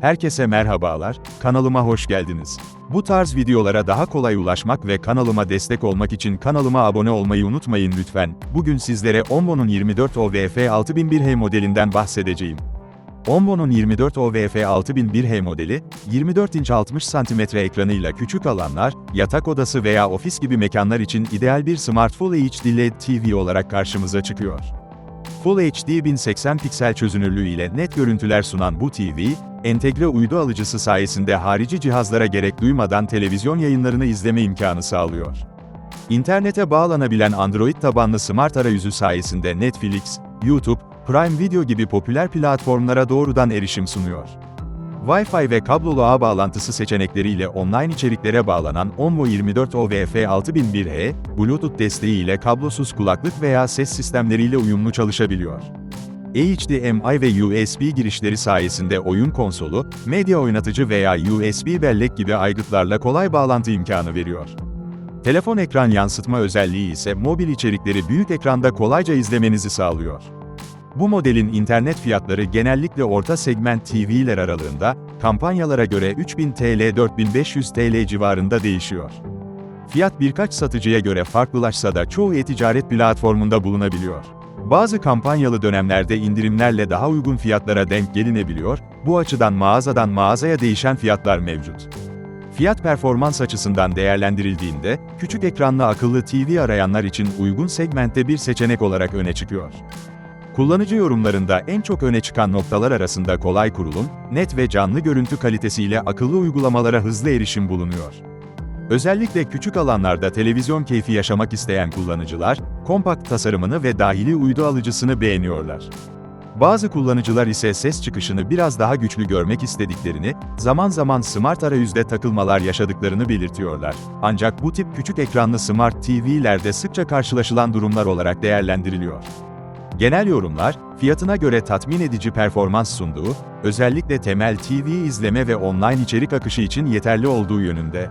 Herkese merhabalar, kanalıma hoş geldiniz. Bu tarz videolara daha kolay ulaşmak ve kanalıma destek olmak için kanalıma abone olmayı unutmayın lütfen. Bugün sizlere Ombo'nun 24 OVF 6001H modelinden bahsedeceğim. Ombo'nun 24 OVF 6001H modeli, 24 inç 60 cm ekranıyla küçük alanlar, yatak odası veya ofis gibi mekanlar için ideal bir Smart Full HD LED TV olarak karşımıza çıkıyor. Full HD 1080 piksel çözünürlüğü ile net görüntüler sunan bu TV, entegre uydu alıcısı sayesinde harici cihazlara gerek duymadan televizyon yayınlarını izleme imkanı sağlıyor. İnternete bağlanabilen Android tabanlı smart arayüzü sayesinde Netflix, YouTube, Prime Video gibi popüler platformlara doğrudan erişim sunuyor. Wi-Fi ve kablolu ağ bağlantısı seçenekleriyle online içeriklere bağlanan Onvo 24 OVF 6001H, Bluetooth desteğiyle kablosuz kulaklık veya ses sistemleriyle uyumlu çalışabiliyor. HDMI ve USB girişleri sayesinde oyun konsolu, medya oynatıcı veya USB bellek gibi aygıtlarla kolay bağlantı imkanı veriyor. Telefon ekran yansıtma özelliği ise mobil içerikleri büyük ekranda kolayca izlemenizi sağlıyor. Bu modelin internet fiyatları genellikle orta segment TV'ler aralığında, kampanyalara göre 3000 TL 4500 TL civarında değişiyor. Fiyat birkaç satıcıya göre farklılaşsa da çoğu e-ticaret platformunda bulunabiliyor. Bazı kampanyalı dönemlerde indirimlerle daha uygun fiyatlara denk gelinebiliyor, bu açıdan mağazadan mağazaya değişen fiyatlar mevcut. Fiyat performans açısından değerlendirildiğinde, küçük ekranlı akıllı TV arayanlar için uygun segmentte bir seçenek olarak öne çıkıyor. Kullanıcı yorumlarında en çok öne çıkan noktalar arasında kolay kurulum, net ve canlı görüntü kalitesiyle akıllı uygulamalara hızlı erişim bulunuyor. Özellikle küçük alanlarda televizyon keyfi yaşamak isteyen kullanıcılar, kompakt tasarımını ve dahili uydu alıcısını beğeniyorlar. Bazı kullanıcılar ise ses çıkışını biraz daha güçlü görmek istediklerini, zaman zaman smart arayüzde takılmalar yaşadıklarını belirtiyorlar. Ancak bu tip küçük ekranlı smart TV'lerde sıkça karşılaşılan durumlar olarak değerlendiriliyor. Genel yorumlar, fiyatına göre tatmin edici performans sunduğu, özellikle temel TV izleme ve online içerik akışı için yeterli olduğu yönünde.